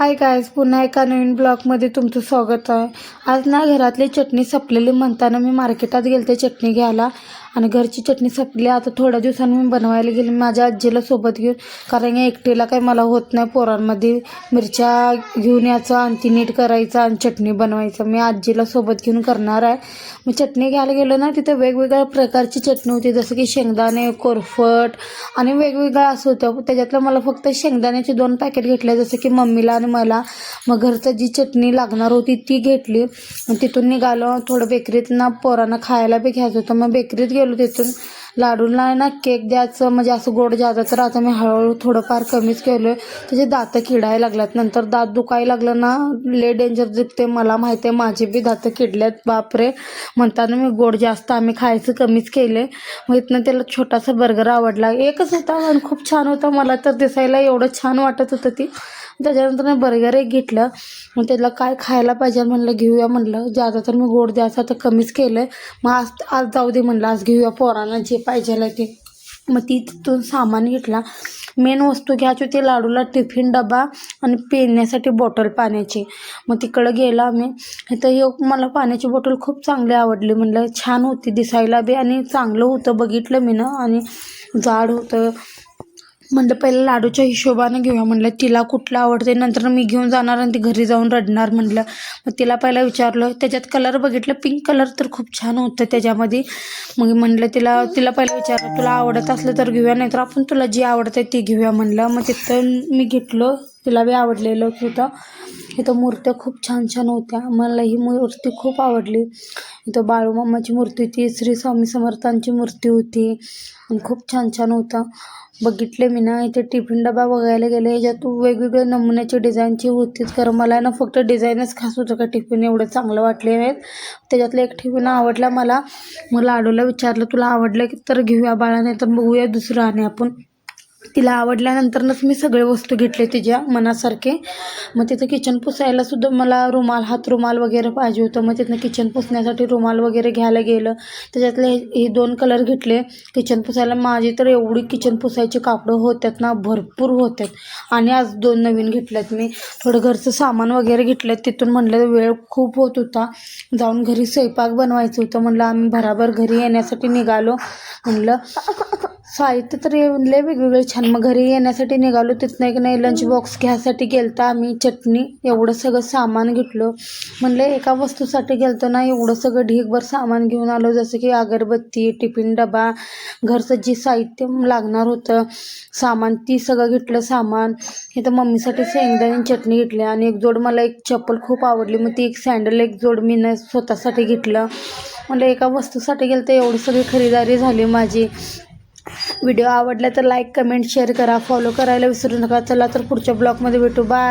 Hi guys पुन्हा एका नवीन ब्लॉगमध्ये तुमचं स्वागत आहे. आज ना घरातली चटणी संपलेली म्हणताना मी मार्केटात गेले ते चटणी घ्यायला. आणि घरची चटणी संपली. आता थोड्या दिवसांनी मी बनवायला गेली. माझ्या आजीला सोबत घेऊन. कारण या एकटीला काही मला होत नाही पोरांमध्ये. मिरच्या घेऊन यायचं आणि ती नीट करायचं आणि चटणी बनवायचं. मी आजीला सोबत घेऊन करणार आहे. मी चटणी घ्यायला गेलो ना तिथं वेगवेगळ्या प्रकारची चटणी होती. जसं की शेंगदाणे कोरफट आणि वेगवेगळ्या असं होतं त्याच्यातलं मला फक्त शेंगदाण्याचे दोन पॅकेट घेतले जसं की मम्मीला आणि मला. मग घरचं जी चटणी लागणार होती ती घेतली. तिथून निघालो. थोडं बेकरीत ना पोरांना खायला बी घ्यायचं होतं. मग बेकरीत गेलो तिथून लाडूला ना केक द्यायचं म्हणजे असं गोड जायचं तर आता मी हळूहळू थोडंफार कमीच केलं आहे त्याचे दात किडायला लागल्यात. नंतर दात दुखायला लागलं ना ले डेंजर दिसते मला माहिती आहे माझे बी दात किडल्यात. बापरे. म्हणताना मी गोड जास्त आम्ही खायचं कमीच केले मग इथनं त्याला छोटासा बर्गर आवडला. एकच होता आणि खूप छान होता. मला तर दिसायला एवढं छान वाटत होतं ती. त्याच्यानंतर मी बर्गर एक घेतलं. मग त्याला काय खायला पाहिजे म्हणलं घेऊया म्हणलं. ज्यादा तर मी गोड द्यायचं तर कमीच केलं मग आज आज जाऊ दे म्हणलं. आज घेऊया पोरांना जे पाहिजे ते. मग ती तिथून सामान घेतला. मेन वस्तू घ्यायची होती लाडूला टिफिन डबा आणि पिण्यासाठी बॉटल पाण्याची. मग तिकडं गेला आम्ही. तर एक मला पाण्याची बॉटल खूप चांगली आवडली. म्हणलं छान होती दिसायला बी आणि चांगलं होतं बघितलं मी ना. आणि जाड होतं. म्हणलं पहिलं लाडूच्या हिशोबानं घेऊया. म्हणलं तिला कुठलं आवडते नंतर मी घेऊन जाणार आणि ती घरी जाऊन रडणार म्हणलं. मग तिला पहिला विचारलं. त्याच्यात कलर बघितलं. पिंक कलर तर खूप छान होतं त्याच्यामध्ये. मग म्हणलं तिला तिला पहिलं विचारलं तुला आवडत असलं तर घेऊया नाहीतर आपण तुला जी आवडते ती घेऊया. म्हणलं. मग तिथं मी घेतलं. तिला बी आवडलेलं होतं. इथं मूर्त्या खूप छान छान होत्या. मला ही मूर्ती खूप आवडली. इथं बाळूमामाची मूर्ती होती. श्री स्वामी समर्थांची मूर्ती होती. आणि खूप छान छान होतं. बघितले मी ना इथे टिफिन डबा बघायला गेले. याच्यात वेगवेगळ्या नमुन्याची डिझाईनची होतीच कारण मला ना फक्त डिझाईनच खास होतं का टिफिन? एवढं चांगलं वाटले आहेत त्याच्यातलं एक टिफिन आवडला मला. मग लाडूला विचारलं तुला आवडलं की तर घेऊया बाळा नाही तर बघूया दुसरं आणि आपण. तिला आवडल्यानंतरनच मी सगळे वस्तू घेतले तिच्या मनासारखे. मग तिथं किचन पुसायला सुद्धा मला रुमाल हात रुमाल वगैरे पाहिजे होतं. मग तिथनं किचन पुसण्यासाठी रुमाल वगैरे घ्यायला गेलं. त्याच्यातले हे हे दोन कलर घेतले. किचन पुसायला माझी तर एवढी किचन पुसायची कापडं होत्यात ना भरपूर होत्यात. आणि आज दोन नवीन घेतल्यात मी. थोडं घरचं सामान वगैरे घेतलं तिथून म्हणलं वेळ खूप होत होता. जाऊन घरी स्वयंपाक बनवायचं होतं. म्हणलं आम्ही भराभर घरी येण्यासाठी निघालो. म्हणलं साहित्य तर लय वेगवेगळे छान. मग घरी येण्यासाठी निघालो तिथनं एक नाही लंच बॉक्स घ्यायसाठी गेलता आम्ही चटणी एवढं सगळं सामान घेतलं. म्हणलं एका वस्तूसाठी गेलतो ना एवढं सगळं ढीगभर सामान घेऊन आलो जसं की अगरबत्ती टिफिन डबा घरचं जे साहित्य लागणार होतं सामान ती सगळं घेतलं सामान. हे तर मम्मीसाठी शेंगदाणे चटणी घेतली आणि एक जोड मला एक चप्पल खूप आवडली मग ती एक सँडल एक जोड मी स्वतःसाठी घेतलं. म्हणलं एका वस्तूसाठी गेलं तर एवढी सगळी खरेदारी झाली माझी. व्हिडिओ आवडला तर लाईक कमेंट शेअर करा. फॉलो करायला विसरू नका. चला तर पुढच्या ब्लॉगमध्ये भेटू. बाय